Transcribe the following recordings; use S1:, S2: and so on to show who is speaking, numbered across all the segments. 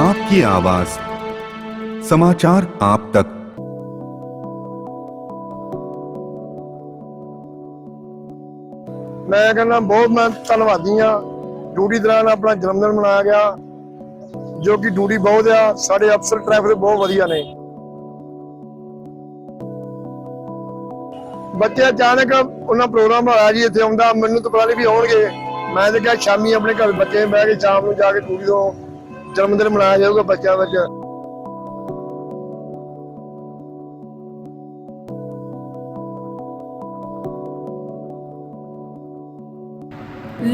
S1: आपकी आवाज समाचार आप तक
S2: ਮੈਂ ਕਹਿੰਦਾ ਬਹੁਤ ਮੈਂ ਧੰਨਵਾਦੀ ਆ ਡਿਊਟੀ ਦੌਰਾਨ ਆਪਣਾ ਜਨਮ ਦਿਨ ਮਨਾਇਆ ਗਿਆ ਜੋ ਕਿ ਡਿਊਟੀ ਬਹੁਤ ਆ ਸਾਡੇ ਅਫਸਰ ਟ੍ਰੈਫਿਕ ਬਹੁਤ ਵਧੀਆ ਨੇ ਬੱਚੇ ਅਚਾਨਕ ਉਹਨਾਂ ਪ੍ਰੋਗਰਾਮ ਆਇਆ ਜੀ ਇੱਥੇ ਆਉਂਦਾ ਮੈਨੂੰ ਤਾਂ ਪਤਾ ਨਹੀਂ ਵੀ ਆਉਣਗੇ ਮੈਂ ਤਾਂ ਕਿਹਾ ਸ਼ਾਮੀ ਆਪਣੇ ਘਰ ਬੱਚੇ ਬਹਿ ਕੇ ਸ਼ਾਮ ਨੂੰ ਜਾ ਕੇ ਡਿਊਟੀ ਤੋਂ ਜਨਮ ਦਿਨ ਮਨਾਇਆ ਜਾਊਗਾ ਬੱਚਿਆਂ ਵਿੱਚ।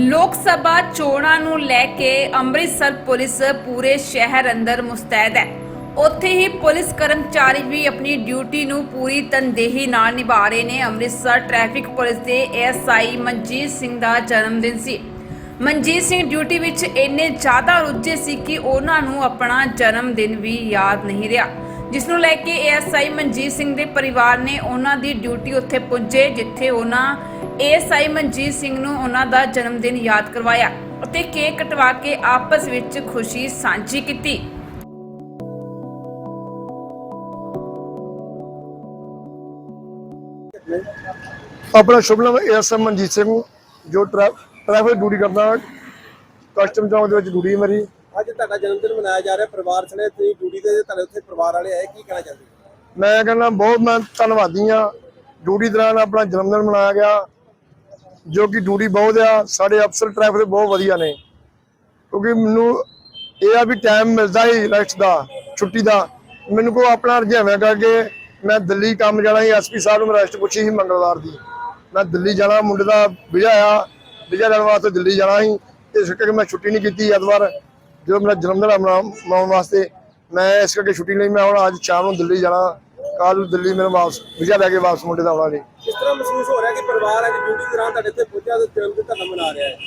S3: ਲੋਕ ਸਭਾ ਚੋਣਾਂ ਨੂੰ ਲੈ ਕੇ ਅੰਮ੍ਰਿਤਸਰ ਪੁਲਿਸ ਪੂਰੇ ਸ਼ਹਿਰ ਅੰਦਰ ਮੁਸਤੈਦ ਹੈ। ਉੱਥੇ ਹੀ ਪੁਲਿਸ ਕਰਮਚਾਰੀ ਵੀ ਆਪਣੀ ਡਿਊਟੀ ਨੂੰ ਪੂਰੀ ਤਨਦੇਹੀ ਨਾਲ ਨਿਭਾ ਰਹੇ ਨੇ। ਅੰਮ੍ਰਿਤਸਰ ਟ੍ਰੈਫਿਕ ਪੁਲਿਸ ਦੇ ਐਸਆਈ ਮਨਜੀਤ ਸਿੰਘ ਦਾ ਜਨਮ ਦਿਨ ਸੀ। ਮਨਜੀਤ ਸਿੰਘ ਡਿਊਟੀ ਵਿੱਚ ਇੰਨੇ ਜ਼ਿਆਦਾ ਰੁੱਝੇ ਸੀ ਕਿ ਉਹਨਾਂ ਨੂੰ ਆਪਣਾ ਜਨਮ ਦਿਨ ਵੀ ਯਾਦ ਨਹੀਂ ਰਿਹਾ। ਜਿਸ ਨੂੰ ਲੈ ਕੇ ਐਸਆਈ ਮਨਜੀਤ ਸਿੰਘ ਦੇ ਪਰਿਵਾਰ ਨੇ ਉਹਨਾਂ ਦੀ ਡਿਊਟੀ ਉੱਥੇ ਪੁੱਜੇ, ਜਿੱਥੇ ਉਹਨਾਂ ਐਸਆਈ ਮਨਜੀਤ ਸਿੰਘ ਨੂੰ ਉਹਨਾਂ ਦਾ ਜਨਮ ਦਿਨ ਯਾਦ ਕਰਵਾਇਆ ਅਤੇ ਕੇਕ ਕਟਵਾ ਕੇ ਆਪਸ ਵਿੱਚ ਖੁਸ਼ੀ ਸਾਂਝੀ ਕੀਤੀ।
S2: ਆਪਣਾ ਸ਼ੁਭ ਨਾਮ ਐਸਐਮ ਮਨਜੀਤ ਸਿੰਘ ਜੋ ਟ੍ਰੈ- ਟ੍ਰੈਫਿਕ ਡਿਊਟੀ ਕਰਦਾ। ਕਸਟਮ ਚੌਂਕ ਦੇ ਵਿੱਚ ਡਿਊਟੀ ਮੇਰੀ।
S4: ਅੱਜ ਤੁਹਾਡਾ ਜਨਮ ਦਿਨ ਮਨਾਇਆ ਜਾ ਰਿਹਾ। ਪਰਿਵਾਰ ਸਣੇ ਤੁਸੀਂ ਡਿਊਟੀ ਤੇ ਤੁਹਾਡੇ ਉੱਥੇ ਪਰਿਵਾਰ ਵਾਲੇ ਆਏ। ਕੀ ਕਹਿਣਾ ਚਾਹੁੰਦੇ?
S2: ਮੈਂ ਕਹਿੰਦਾ ਬਹੁਤ ਮੈਂ ਧੰਨਵਾਦੀ ਆ ਡਿਊਟੀ ਦੌਰਾਨ ਆਪਣਾ ਜਨਮ ਦਿਨ ਮਨਾਇਆ ਗਿਆ। ਜੋ ਕਿ ਡਿਊਟੀ ਬਹੁਤ ਆ। ਸਾਡੇ ਅਫਸਰ ਟ੍ਰੈਫਿਕ ਬਹੁਤ ਵਧੀਆ ਨੇ। ਕਿਉਂਕਿ ਮੈਨੂੰ ਇਹ ਆ ਵੀ ਟਾਈਮ ਮਿਲਦਾ ਹੀ ਰੈਸਟ ਦਾ ਛੁੱਟੀ ਦਾ। ਮੈਨੂੰ ਕੋ ਆਪਣਾ ਰੁਝੇਵਾਂ ਕਰਕੇ ਮੈਂ ਦਿੱਲੀ ਕੰਮ ਜਾਣਾ ਸੀ। ਐਸਪੀ ਸਾਹਿਬ ਨੂੰ ਰੈਸਟ ਪੁੱਛੀ ਸੀ ਮੰਗਲਵਾਰ ਦੀ। ਮੈਂ ਦਿੱਲੀ ਜਾਣਾ। ਮੁੰਡੇ ਦਾ ਵਿਜਾ ਆ। ਵਿਜਾ ਲੈਣ ਵਾਸਤੇ ਦਿੱਲੀ ਜਾਣਾ ਸੀ ਇਸ ਕਰਕੇ ਮੈਂ ਛੁੱਟੀ ਨਹੀਂ ਕੀਤੀ ਐਤਵਾਰ। ਜਦੋਂ ਮੇਰਾ ਜਨਮ ਦਿਨ ਮਨਾ- ਮਨਾਉਣ ਵਾਸਤੇ ਮੈਂ ਇਸ ਕਰਕੇ ਛੁੱਟੀ ਲਈ ਮੈਂ ਹੁਣ ਅੱਜ ਸ਼ਾਮ ਨੂੰ ਦਿੱਲੀ ਜਾਣਾ ਕੱਲ ਨੂੰ ਦਿੱਲੀ ਮੇਰੇ ਵਾਪਸ ਵਿਜਾ ਲੈ ਕੇ ਵਾਪਸ ਮੁੰਡੇ ਦਾ ਆਉਣਾ ਜੀ।
S4: ਕਿਸ ਤਰ੍ਹਾਂ ਮਹਿਸੂਸ ਹੋ ਰਿਹਾ ਕਿ ਪਰਿਵਾਰ ਅੱਜ ਡਿਊਟੀ ਦੌਰਾਨ ਤੁਹਾਡੇ ਇੱਥੇ ਪਹੁੰਚਿਆ ਤੇ ਜਨਮ ਦਿਨ ਤੁਹਾਡਾ ਮਨਾ ਰਿਹਾ ਹੈ?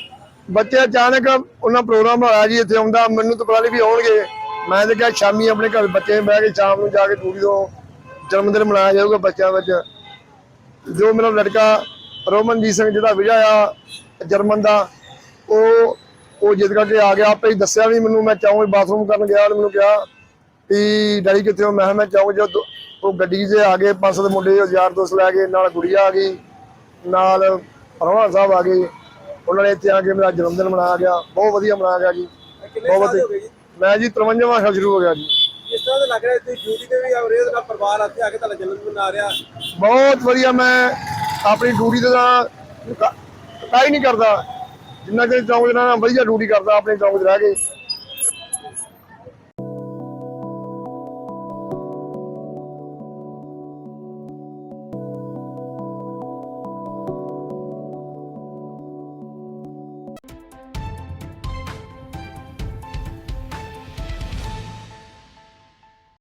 S2: ਬੱਚੇ ਅਚਾਨਕ ਉਹਨਾਂ ਪ੍ਰੋਗਰਾਮ ਆਇਆ ਜੀ ਇੱਥੇ ਆਉਂਦਾ ਮੈਨੂੰ ਤਾਂ ਪਤਾ ਨਹੀਂ ਵੀ ਆਉਣਗੇ। ਮੈਂ ਤਾਂ ਕਿਹਾ ਸ਼ਾਮੀ ਆਪਣੇ ਘਰ ਬੱਚੇ ਬਹਿ ਕੇ ਸ਼ਾਮ ਨੂੰ ਜਾ ਕੇ ਡਿਊਟੀ ਤੋਂ ਜਨਮ ਦਿਨ ਮਨਾਇਆ ਜਾਊਗਾ ਬੱਚਿਆਂ ਵਿੱਚ। ਜੋ ਮੇਰਾ ਲੜਕਾ ਰੋਮਨਜੀਤ ਸਿੰਘ ਜਿਹਦਾ ਵਿਜਾ ਆ ਜਰਮਨ ਦਾ ਉਹ ਉਹ ਜਿੱਦ ਕਰਕੇ ਆ ਗਿਆ ਆਪੇ ਹੀ ਦੱਸਿਆ ਵੀ ਮੈਨੂੰ ਮੈਂ ਚਾਹੂੰ ਬਾਥਰੂਮ ਕਰਨ ਗਿਆ ਉਹਨੇ ਮੈਨੂੰ ਕਿਹਾ ਵੀ ਡੈਡੀ ਕਿੱਥੇ ਹੋ? ਮੈਂ ਮੈਂ ਚਾਹੂੰ ਜਦ ਉਹ ਗੱਡੀ 'ਚ ਆ ਗਏ ਪੰਜ ਸੱਤ ਮੁੰਡੇ ਯਾਰ ਦੋਸਤ ਲੈ ਕੇ ਨਾਲ ਗੁੜੀਆ ਆ ਗਈ ਨਾਲ ਪਰਵਾਨ ਸਾਹਿਬ ਆ ਗਏ ਉਹਨਾਂ ਨੇ ਇੱਥੇ ਆ ਕੇ ਮੇਰਾ ਜਨਮ ਦਿਨ ਮਨਾਇਆ ਗਿਆ ਬਹੁਤ ਵਧੀਆ ਮਨਾਇਆ ਗਿਆ ਜੀ ਬਹੁਤ ਵਧੀਆ। ਮੈਂ ਜੀ 53ਵਾਂ ਸਾਲ ਸ਼ੁਰੂ ਹੋ ਗਿਆ ਜੀ।
S4: ਕਿਸ ਤਰ੍ਹਾਂ ਦਾ ਲੱਗ ਰਿਹਾ ਤੁਸੀਂ ਡਿਊਟੀ ਤੇ ਵੀ ਆ ਰਹੇ ਹੋ ਨਾਲ ਪਰਿਵਾਰ ਇੱਥੇ ਆ ਕੇ ਤੁਹਾਡਾ ਜਨਮ ਦਿਨ ਮਨਾ ਰਿਹਾ।
S2: ਬਹੁਤ ਵਧੀਆ ਮੈਂ ਆਪਣੀ ਡਿਊਟੀ ਤੇ ਤਾਂ ਕਟਾਈ ਨਹੀਂ ਕਰਦਾ। ਜਿੰਨਾ ਚਿਰ ਚੌਂਕ ਦੇ ਵਧੀਆ ਡਿਊਟੀ ਕਰਦਾ, ਆਪਣੇ ਚੌਂਕ 'ਚ ਰਹਿ ਕੇ।